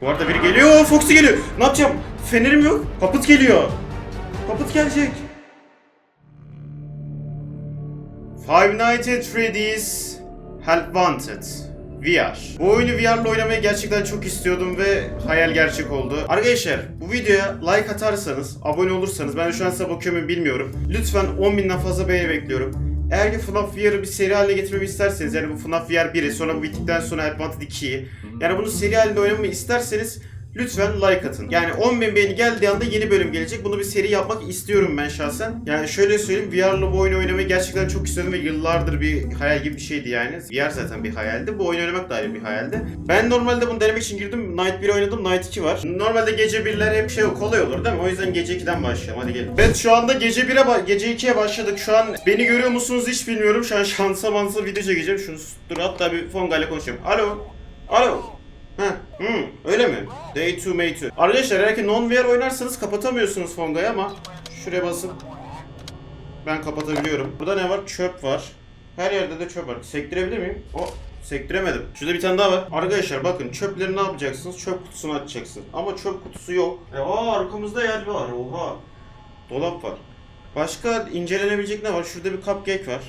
Bu arada biri geliyor. Foxy geliyor. Ne yapacağım? Fenerim yok. Kaput geliyor. Kaput gelecek. Five Nights at Freddy's Help Wanted VR. Bu oyunu VR'la oynamayı gerçekten çok istiyordum ve hayal gerçek oldu. Arkadaşlar bu videoya like atarsanız, abone olursanız ben şu an size bakıyor bilmiyorum. Lütfen 10.000'den fazla beğeni bekliyorum. Eğer ki FNAF VR'ı bir seri haline getirmemi isterseniz yani bu FNAF VR 1'i sonra bu bittikten sonra Wanted 2'yi yani bunu seri halinde oynamamı isterseniz lütfen like atın. Yani 10.000 beğeni geldiği anda yeni bölüm gelecek. Bunu bir seri yapmak istiyorum ben şahsen. Yani şöyle söyleyeyim VR'la bu oyunu oynamayı gerçekten çok istiyordum ve yıllardır bir hayal gibi bir şeydi yani. VR zaten bir hayaldi. Bu oyunu oynamak da ayrı bir hayaldi. Ben normalde bunu denemek için girdim. Night 1 oynadım. Night 2 var. Normalde gece 1'ler hep şey kolay olur değil mi? O yüzden gece 2'den başlayalım. Hadi gelin. Evet şu anda gece 1'e ba- gece 2'ye başladık. Şu an beni görüyor musunuz hiç bilmiyorum. Şu an şansa mansa video çekeceğim. Şunu dur hatta bir Fonga'yla konuşayım. Alo. Alo. Heh, hmm, öyle mi? Day 2, May 2. Arkadaşlar eğer ki non-VR oynarsanız kapatamıyorsunuz Fonga'yı ama şuraya basın. Ben kapatabiliyorum. Burada ne var? Çöp var. Her yerde de çöp var. Sektirebilir miyim? O sektiremedim. Şurada bir tane daha var. Arkadaşlar bakın çöpleri ne yapacaksınız? Çöp kutusuna atacaksınız. Ama çöp kutusu yok. E, aa arkamızda yer var. Oha. Dolap var. Başka incelenebilecek ne var? Şurada bir cupcake var.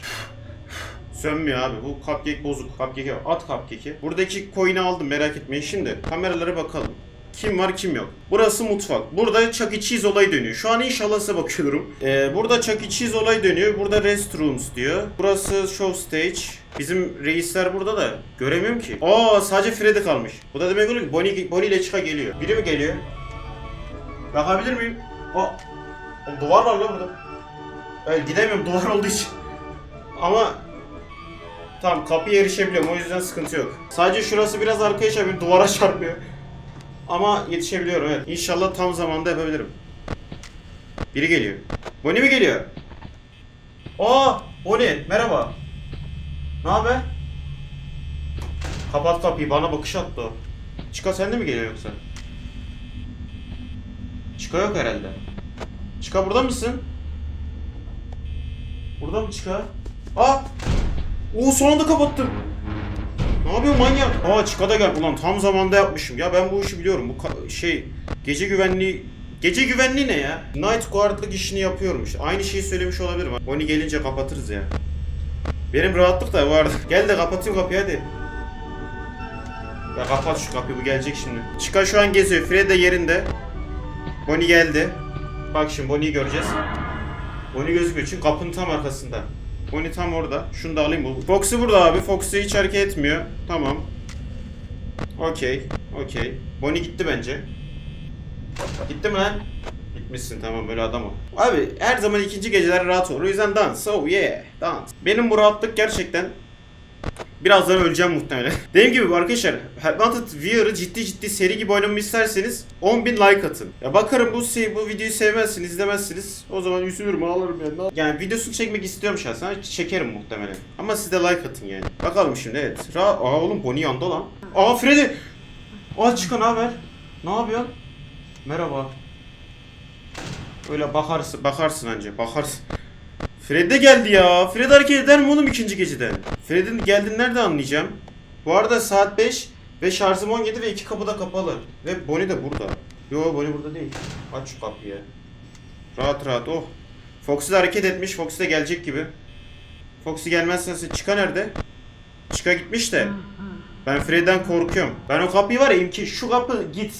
Sönmüyor abi. Bu cupcake bozuk. Cupcake at cupcake'i. Buradaki coin'i aldım merak etmeyin. Şimdi kameralara bakalım. Kim var kim yok. Burası mutfak. Burada Chuck E. Cheese olayı dönüyor. Şu an inşallah size bakıyorum. Ee, burada Chuck E. Cheese olayı dönüyor. Burada restrooms diyor. Burası show stage. Bizim reisler burada da göremiyorum ki. Aa sadece Freddy kalmış. Bu da demek oluyor ki Bonnie, Bonnie ile Chica geliyor. Biri mi geliyor? Bakabilir miyim? O duvar var lan burada. Evet, gidemiyorum duvar olduğu için. Ama Tamam kapıya erişebiliyorum o yüzden sıkıntı yok. Sadece şurası biraz arkaya çarpıyor duvara çarpıyor. Ama yetişebiliyorum evet. İnşallah tam zamanda yapabilirim. Biri geliyor. Bonnie mi geliyor? Aa Bonnie merhaba. Ne haber? Kapat kapıyı bana bakış attı o. Çıka sen de mi geliyor yoksa? Çıka yok herhalde. Çıka burada mısın? Burada mı Çıka? Aa Oo son anda kapattım. Ne yapıyor manyak? Aa çıkada gel. Ulan tam zamanda yapmışım. Ya ben bu işi biliyorum. Bu şey gece güvenliği Gece güvenliği ne ya? Night guardlık işini yapıyorum işte. Aynı şeyi söylemiş olabilirim. Bonnie gelince kapatırız ya. Benim rahatlık da vardı. Gel de kapatayım kapıyı hadi. Ya kapat şu kapıyı bu gelecek şimdi. Çıka şu an geziyor. Fred de yerinde. Bonnie geldi. Bak şimdi Bonnie'yi göreceğiz. Bonnie gözükmüyor çünkü kapının tam arkasında. Bonnie tam orada. Şunu da alayım. Foxy burada abi. Foxy hiç hareket etmiyor. Tamam. Okey. Okey. Bonnie gitti bence. Gitti mi lan? Gitmişsin tamam böyle adam ol. Abi her zaman ikinci geceler rahat olur. O yüzden dans. Oh yeah. Dans. Benim bu rahatlık gerçekten Birazdan öleceğim muhtemelen. Dediğim gibi arkadaşlar Wanted VR'ı ciddi ciddi seri gibi oynamamı isterseniz 10.000 like atın. Ya bakarım bu se- bu videoyu sevmezsiniz, izlemezsiniz. O zaman üzülürüm, ağlarım yani. Yani videosunu çekmek istiyorum şahsen. Çekerim muhtemelen. Ama siz de like atın yani. Bakalım şimdi evet. Ra Aa oğlum Bonnie yandı lan. Aa Freddy. Aa çıkan haber? Ne yapıyorsun? Merhaba. Öyle bakarsın, bakarsın anca, bakarsın. Fred de geldi ya. Fred hareket eder mi oğlum ikinci geceden? Fred'in geldiğini nerede anlayacağım? Bu arada saat 5 ve şarjım 17 ve iki kapı da kapalı. Ve Bonnie de burada. Yo Bonnie burada değil. Aç şu kapıyı. Rahat rahat oh. Foxy de hareket etmiş. Foxy de gelecek gibi. Foxy gelmezse çıka nerede? Çıka gitmiş de. Ben Fred'den korkuyorum. Ben o kapıyı var ya imki şu kapı git.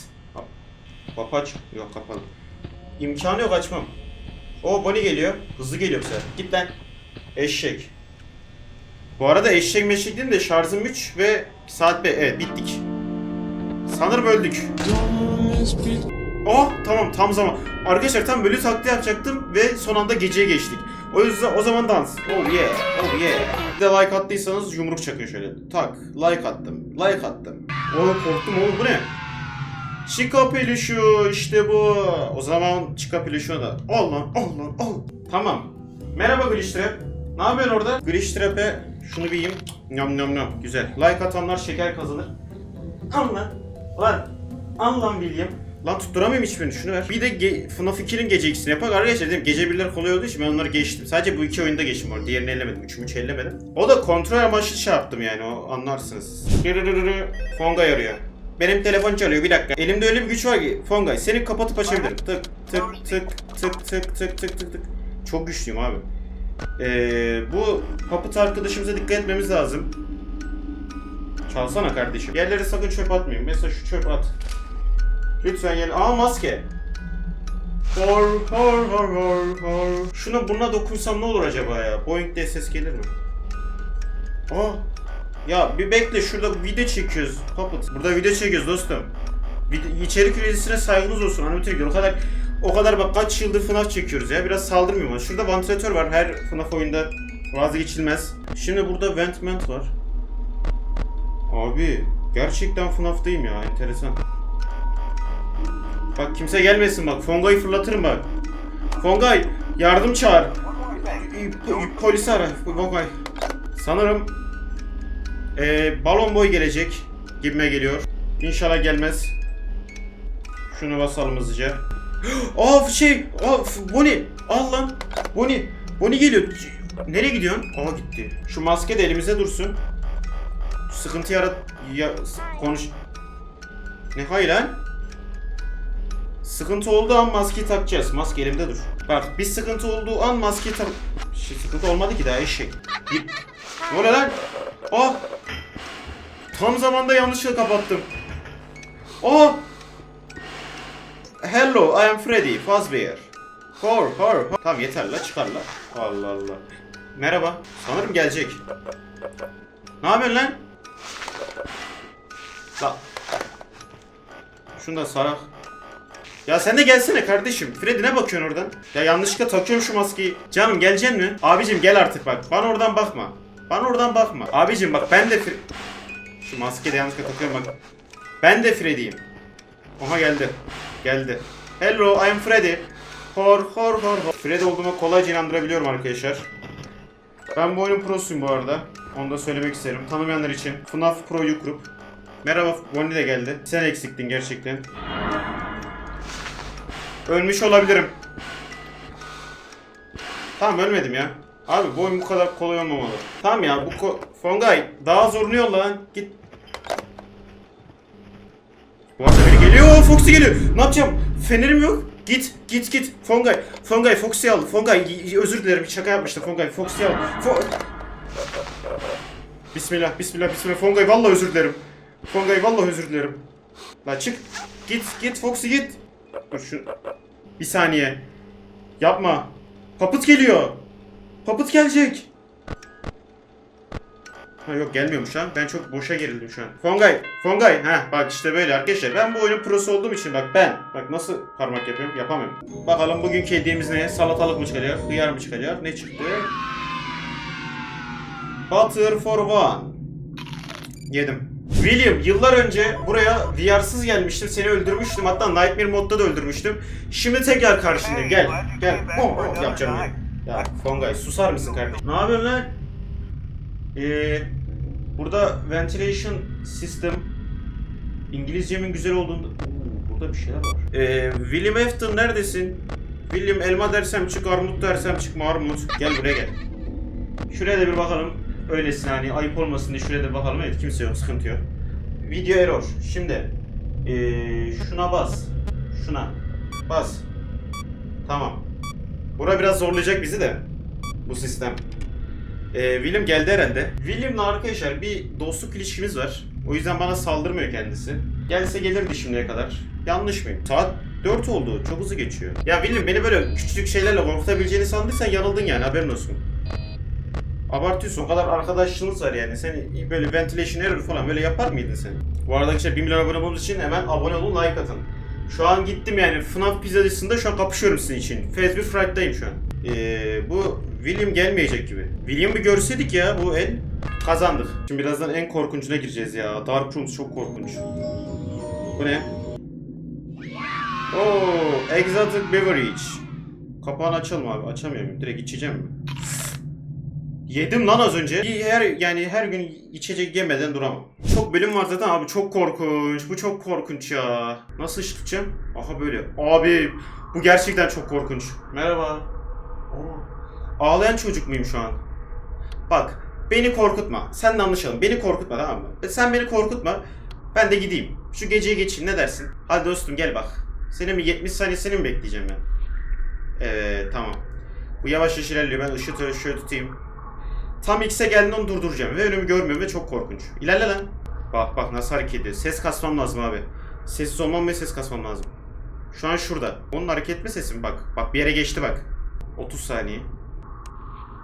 Kapı aç. Yok kapalı. İmkanı yok açmam. O Bonnie geliyor. Hızlı geliyor bu sefer. Git lan. Eşek. Bu arada eşek meşek değil de şarjım 3 ve saat 5. Evet bittik. Sanırım öldük. Oh tamam tam zaman. Arkadaşlar tam böyle taktiği yapacaktım ve son anda geceye geçtik. O yüzden o zaman dans. Oh yeah, oh yeah. Bir de like attıysanız yumruk çakıyor şöyle. Tak, like attım, like attım. Oğlum korktum oğlum bu ne? Chica peluşu işte bu. O zaman Chica peluşu da. Al lan al lan al. Tamam. Merhaba Glitch Trap. Ne yapıyorsun orada? Glitch Trap'e şunu bir yiyeyim. Nyam nyam nyam. Güzel. Like atanlar şeker kazanır. Al lan. Lan. Al lan William. Lan tutturamıyorum hiçbirini şunu ver. Bir de ge- FNAF 2'nin gece ikisini yapak. Arkadaşlar dedim gece birler kolay olduğu için ben onları geçtim. Sadece bu iki oyunda geçtim orada. Diğerini ellemedim. Üçümü hiç ellemedim. O da kontrol amaçlı şey yaptım yani o anlarsınız. Fonga yarıyor. Benim telefon çalıyor bir dakika. Elimde öyle bir güç var ki Fongay seni kapatıp açabilirim. Tık tık tık tık tık tık tık tık tık. Çok güçlüyüm abi. Ee, bu Puppet arkadaşımıza dikkat etmemiz lazım. Çalsana kardeşim. Yerlere sakın çöp atmayın. Mesela şu çöp at. Lütfen gel. Aa maske. Hor hor hor hor hor. Şuna buna dokunsam ne olur acaba ya? Boeing diye ses gelir mi? Aa. Ya bir bekle şurada video çekiyoruz. Puppet. Burada video çekiyoruz dostum. Video, içerik üreticisine saygınız olsun. Animatör o kadar o kadar bak kaç yıldır FNAF çekiyoruz ya. Biraz saldırmıyor mu? Şurada vantilatör var. Her FNAF oyunda vazgeçilmez. Şimdi burada vent ment var. Abi gerçekten FNAF'tayım ya. Enteresan. Bak kimse gelmesin bak. Fonga'yı fırlatırım bak. Fongay yardım çağır. Po- Polisi ara. Fongay. Sanırım eee balon boy gelecek gibime geliyor. İnşallah gelmez. Şunu basalım hızlıca. Aa şey, aa f- Bonnie, al lan. Bonnie, Bonnie geliyor. Nereye gidiyorsun? Aa gitti. Şu maske de elimize dursun. Sıkıntı yarat... Ya, konuş... Ne hayır lan? Sıkıntı olduğu an maskeyi takacağız. Maske elimde dur. Bak bir sıkıntı olduğu an maskeyi tak... Şey, sıkıntı olmadı ki daha eşek. Bir... Ne oluyor lan? Ah! Tam zamanda yanlışlıkla kapattım. Oh! Hello, I am Freddy Fazbear. Hor, hor, hor. Tamam yeter la çıkar la. Allah Allah. Merhaba. Sanırım gelecek. Ne yapıyorsun lan? La. Şunu da sarak. Ya sen de gelsene kardeşim. Freddy ne bakıyorsun oradan? Ya yanlışlıkla takıyorum şu maskeyi. Canım geleceksin mi? Abicim gel artık bak. Bana oradan bakma. Bana oradan bakma. Abicim bak ben de Şu maskeyi de yanlışlıkla takıyorum bak. Ben de Freddy'yim. Oha geldi. Geldi. Hello, I'm Freddy. Hor hor hor hor. Freddy olduğuma kolayca inandırabiliyorum arkadaşlar. Ben bu oyunun prosuyum bu arada. Onu da söylemek isterim. Tanımayanlar için. FNAF Pro Group. Merhaba, Bonnie de geldi. Sen eksiktin gerçekten. Ölmüş olabilirim. Tamam ölmedim ya. Abi bu bu kadar kolay olmamalı. Tamam ya bu ko Fongay daha zorunu yolla lan. Git. Arada biri geliyor. Foxy geliyor. Ne yapacağım? Fenerim yok. Git, git, git. Fongay, Fongay Foxy al. Fongay özür dilerim. Şaka yapmıştım. Fongay Foxy al. Fo bismillah, bismillah, bismillah. Fongay vallahi özür dilerim. Fongay vallahi özür dilerim. La çık. Git, git Foxy git. Dur şu... Bir saniye. Yapma. Papıt geliyor. Papıt gelecek. Ha yok gelmiyormuş ha. Ben çok boşa gerildim şu an. Fongay, Fongay. Ha bak işte böyle arkadaşlar. Ben bu oyunun prosu olduğum için bak ben. Bak nasıl parmak yapıyorum yapamıyorum. Bakalım bugünkü hediyemiz ne? Salatalık mı çıkacak? Hıyar mı çıkacak? Ne çıktı? Butter for one. Yedim. William yıllar önce buraya VR'sız gelmiştim. Seni öldürmüştüm. Hatta Nightmare modda da öldürmüştüm. Şimdi tekrar karşındayım. Gel. Gel. Oh, oh, yapacağım ya. Ya Fongay susar mısın kardeşim? Ne yapıyorsun lan? Ee, burada ventilation system İngilizcemin güzel olduğunu... Oo, burada bir şeyler var. Ee, William Afton neredesin? William elma dersem çık, armut dersem çıkma armut. Gel buraya gel. Şuraya da bir bakalım. Öylesine hani ayıp olmasın diye şuraya da bakalım. Evet kimse yok, sıkıntı yok. Video error. Şimdi ee, şuna bas. Şuna. Bas. Tamam. Bura biraz zorlayacak bizi de. Bu sistem. Ee, William geldi herhalde. William'la arkadaşlar bir dostluk ilişkimiz var. O yüzden bana saldırmıyor kendisi. Gelse gelirdi şimdiye kadar. Yanlış mıyım? Saat 4 oldu. Çok hızlı geçiyor. Ya William beni böyle küçücük şeylerle korkutabileceğini sandıysan yanıldın yani haberin olsun. Abartıyorsun. O kadar arkadaşlığımız var yani. Sen böyle ventilation error falan böyle yapar mıydın sen? Bu arada işte 1 milyon abone olmamız için hemen abone olun, like atın. Şu an gittim yani FNAF pizzacısında şu an kapışıyorum sizin için. 1 Fright'tayım şu an. Ee, bu William gelmeyecek gibi. William bir görseydik ya bu el kazandık. Şimdi birazdan en korkuncuna gireceğiz ya. Dark Rooms çok korkunç. Bu ne? Oo, Exotic Beverage. Kapağını açalım abi. Açamıyorum. Direkt içeceğim mi? Yedim lan az önce. Bir Her yani her gün içecek yemeden duramam. Çok bölüm var zaten abi çok korkunç. Bu çok korkunç ya. Nasıl iş tutacağım? Aha böyle. Abi bu gerçekten çok korkunç. Merhaba. Aa, Ağlayan çocuk muyum şu an? Bak beni korkutma. Sen de anlaşalım. Beni korkutma tamam mı? Sen beni korkutma. Ben de gideyim. Şu geceyi geçeyim ne dersin? Hadi dostum gel bak. Senin bir 70 saniyesini mi bekleyeceğim ben? Evet tamam. Bu yavaş yavaş ilerliyor. Ben ışığı şöyle tutayım. Tam X'e geldiğinde onu durduracağım. Ve önümü görmüyorum ve çok korkunç. İlerle lan. Bak bak nasıl hareket ediyor. Ses kasmam lazım abi. Sessiz olmam ve ses kasmam lazım. Şu an şurada. Onun hareket mi sesi mi? Bak. Bak bir yere geçti bak. 30 saniye.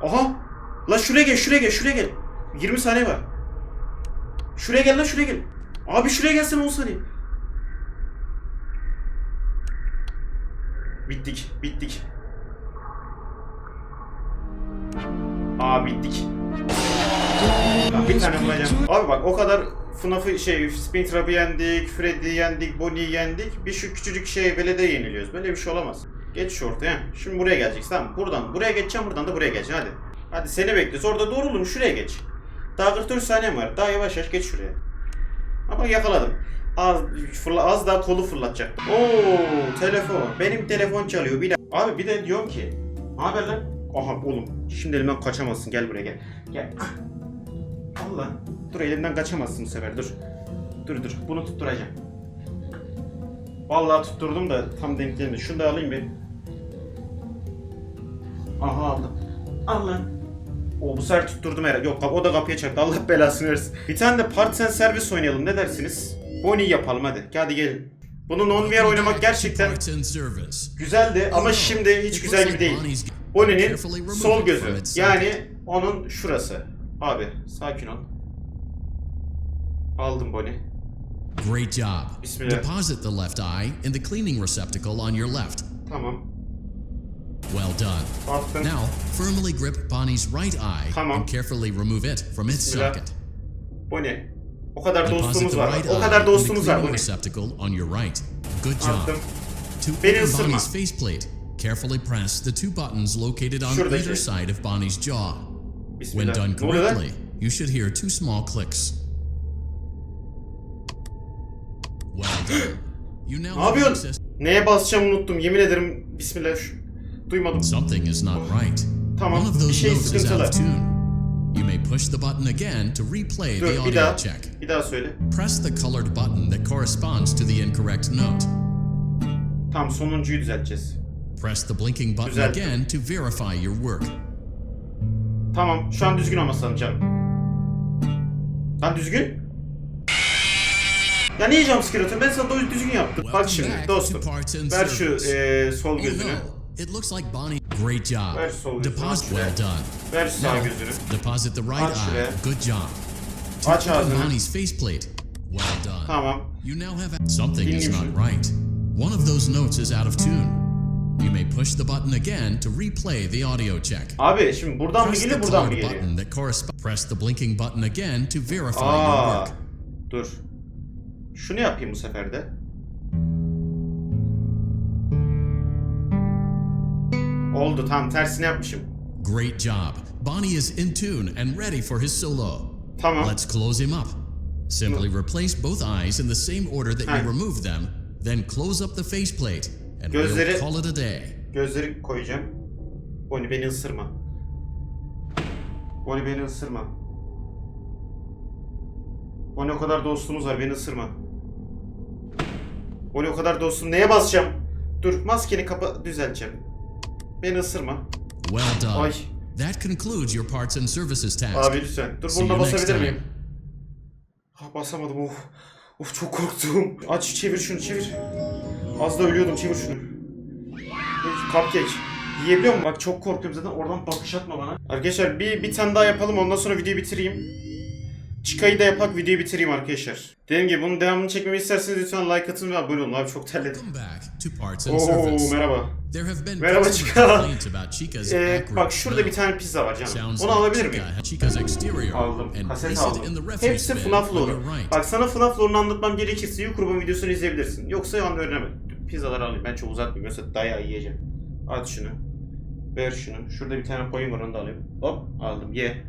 Aha! La şuraya gel, şuraya gel, şuraya gel. 20 saniye var. Şuraya gel lan, şuraya gel. Abi şuraya gelsene 10 saniye. Bittik, bittik. Aa bittik. Bir tane vuracağım. Abi bak o kadar FNAF'ı şey Springtrap'ı yendik, Freddy'yi yendik, Bonnie'yi yendik. Bir şu küçücük şey belediye yeniliyoruz. Böyle bir şey olamaz. Geç şu ortaya. Şimdi buraya geleceksin tamam? Buradan buraya geçeceğim, buradan da buraya geçeceğim hadi. Hadi seni bekliyoruz. Orada doğrulun şuraya geç. Daha 44 saniyen var. Daha yavaş yavaş geç şuraya. Ama yakaladım. Az, fırla, az daha kolu fırlatacak. Oo telefon. Benim telefon çalıyor. Bir de... Abi bir de diyorum ki. Ne haber lan? Aha oğlum. Şimdi elimden kaçamazsın. Gel buraya gel. Gel. Ah. Allah. Dur elimden kaçamazsın bu sefer. Dur. Dur dur. Bunu tutturacağım. Vallahi tutturdum da tam denk gelmedi. Şunu da alayım bir. Aha aldım. Al lan. O bu sefer tutturdum herhalde. Yok o da kapıya çarptı. Allah belasını versin. Bir tane de Parts and Service oynayalım. Ne dersiniz? Bonnie yapalım hadi. Hadi gelin. Bunu non-VR oynamak gerçekten güzeldi ama şimdi hiç güzel gibi değil. Removed sol gözü. Yani onun şurası. Abi sakin ol. Aldım Bonnie. Great job. Bismillah. Deposit the left eye in the cleaning receptacle on your left. Tamam. Well done. Attım. Now, firmly grip Bonnie's right eye Tamam. and carefully remove it from its Bismillah. socket. Bonnie. O kadar dostumuz var. right O kadar dostumuz var Bonnie. receptacle on your right. Good job. Attım. To Beni open. Bonnie's faceplate, carefully press the two buttons located on Şuradaki. either side of Bonnie's jaw. When Bismillah. done Ne oluyor lan? correctly, you should hear two small clicks. Well done. You now Ne have yapıyorsun? access. Neye basacağım unuttum. Yemin ederim. Bismillah. Şu- Duymadım. Something is not right. Tamam, One of bir those şey notes is out sıkıntılı. of tune. You may push the button again to replay the Dur bir audio daha. check. Bir daha söyle. Press the colored button that corresponds to the incorrect note. Tamam sonuncuyu düzelteceğiz. Press the blinking button Düzelttim. again to verify your work. Tamam şu an düzgün olması lazım canım. Lan düzgün? Ya niye jumpscare atıyorsun? Ben sana doğru düzgün yaptım. Bak şimdi dostum. to Parts and Ver şu Service. sol gözünü. it looks like Bonnie. Great job. Ver sol gözünü. Deposit well done. Ver sağ gözünü. deposit the right Aç eye. Good job. Aç ağzını. Bonnie's faceplate. Well done. Tamam. You now have something is not right. One of those notes is out of tune. You may push the button again to replay the audio check. Abi şimdi buradan mı Press the geliyor buradan mı colored geliyor? button that corresponds. Press the blinking button again to verify your Aa, work. dur. Şunu yapayım bu sefer de. Oldu tamam tersini yapmışım. Great job. Bonnie is in tune and ready for his solo. Tamam. Let's close him up. Simply replace both eyes in the same order that Hi. you removed them, then close up the faceplate, and Gözleri- we'll call it a day. Gözleri koyacağım. Bonnie beni ısırma. Bonnie beni ısırma. Bonnie o kadar dostumuz var beni ısırma. Bonnie o kadar dostum neye basacağım? Dur maskeni kapa düzelteceğim. Beni ısırma. Well done. Ay. That concludes your parts and services task. Abi lütfen. Dur See bunda you next basabilir time. miyim? Ha, basamadım of. Of çok korktum. Aç çevir şunu çevir. Az da ölüyordum çevir şunu. Cupcake. Yiyebiliyor musun? Bak çok korkuyorum zaten oradan bakış atma bana. Arkadaşlar bir, bir tane daha yapalım ondan sonra videoyu bitireyim. Çıkayı da yapak videoyu bitireyim arkadaşlar. Dediğim gibi bunun devamını çekmemi isterseniz lütfen like atın ve abone olun. Abi çok terledim. Oo merhaba. Merhaba Chica. Ee, bak şurada bir tane pizza var canım. Onu alabilir miyim? Aldım. Kaset aldım. Hepsi FNAF lore'u. Bak sana FNAF lore'unu anlatmam gerekirse YouTube'un videosunu izleyebilirsin. Yoksa an öğrenemem. Pizzaları alayım. Ben çok uzatmayayım. Yoksa dayağı yiyeceğim. At şunu. Ver şunu. Şurada bir tane koyun var onu da alayım. Hop aldım. Ye.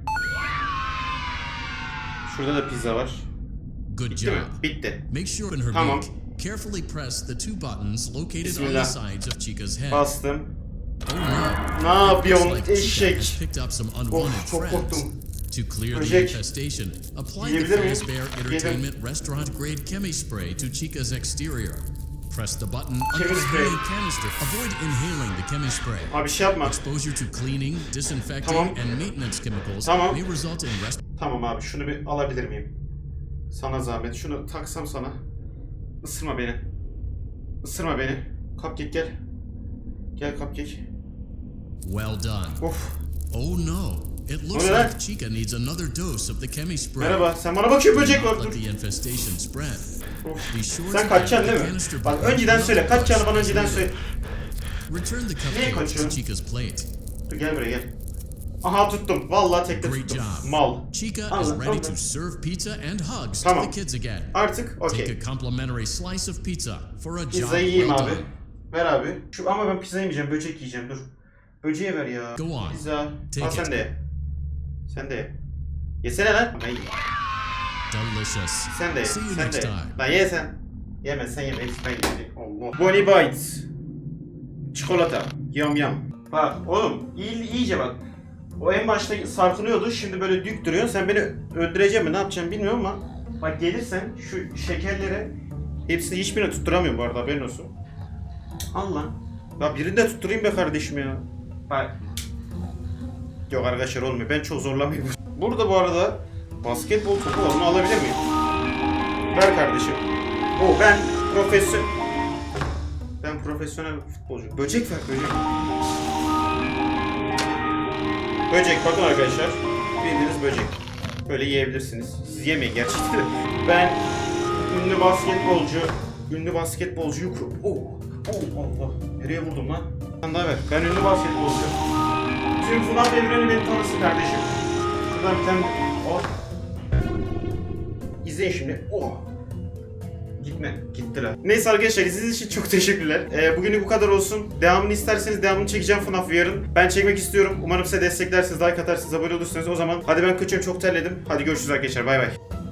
Şurada da pizza var. Good Bitti mi? job. Bitti. Make sure in her Tamam. beak, carefully press the two buttons located on Bismillah. the sides of Chica's head. Bastım. Oh no. Ne Looks yapıyorsun like Chica eşek? has picked up some oh, unwanted Of çok friends. korktum. To clear the infestation, apply the Yiyebilir miyim? Fazbear Yedim. Entertainment restaurant grade chemi spray to Chica's exterior. Press the button under the spray. canister. Avoid inhaling the chemi spray. Abi şey yapma. Exposure to cleaning, disinfecting, Tamam. and maintenance chemicals Tamam. may result in rest. Tamam abi şunu bir alabilir miyim? Sana zahmet. Şunu taksam sana. Isırma beni. Isırma beni. Cupcake gel. Gel Cupcake. Well done. Of. Oh no, it looks like Chica needs another dose of the chemi spray. Merhaba. Sen bana bakıyor böcek var. Dur. Sen kaçacaksın değil mi? Bak önceden söyle. Kaçacağını bana önceden söyle. To kaçıyorsun? Dur gel buraya gel. Aha tuttum. Vallahi tekte tuttum. Mal. Chica is ready to serve pizza and hugs to the kids again. Artık Take okey. a complimentary slice of pizza for a job Pizzayı yiyeyim abi. Ver abi. Şu ama ben pizza yemeyeceğim. Böcek yiyeceğim. Dur. Böceğe ver ya. Go on. Pizza. Take Al sen de ye. Sen de ye. Yesene lan. Ben yiyeyim. Delicious. Sen de ye. See you Sen next de. Lan ye sen. Yeme sen yeme. Hepsi ben yiyeyim. Allah. Bonnie Bites. Çikolata. Yam yam. Bak oğlum iyi, iyice bak. O en başta sarkınıyordu. Şimdi böyle dük duruyor. Sen beni öldüreceksin mi? Ne yapacaksın bilmiyorum ama. Bak gelirsen şu şekerlere hepsini hiçbirini tutturamıyorum bu arada haberin olsun. Al lan. Ya birini de tutturayım be kardeşim ya. Bak. Yok arkadaşlar olmuyor. Ben çok zorlamayayım. Burada bu arada basketbol topu. Onu alabilir miyim? Ver kardeşim. O ben profesyonel... Ben profesyonel futbolcu. Böcek ver böcek. Böcek bakın arkadaşlar. Bildiğiniz böcek. Böyle yiyebilirsiniz. Siz yemeyin gerçekten. Ben ünlü basketbolcu, ünlü basketbolcuyu kur... Oh, oh Allah. Nereye vurdum lan? Sen daha ver. Ben ünlü basketbolcu. Tüm FNAF evreni beni tanısın kardeşim. Şuradan bir tane... Oh. İzleyin şimdi. Oh. Gitme. Gittiler. Neyse arkadaşlar izlediğiniz için çok teşekkürler. Ee, bugünlük bu kadar olsun. Devamını isterseniz devamını çekeceğim FNAF yarın. Ben çekmek istiyorum. Umarım size desteklersiniz, like atarsınız, abone olursunuz. O zaman hadi ben kaçıyorum çok terledim. Hadi görüşürüz arkadaşlar. Bay bay.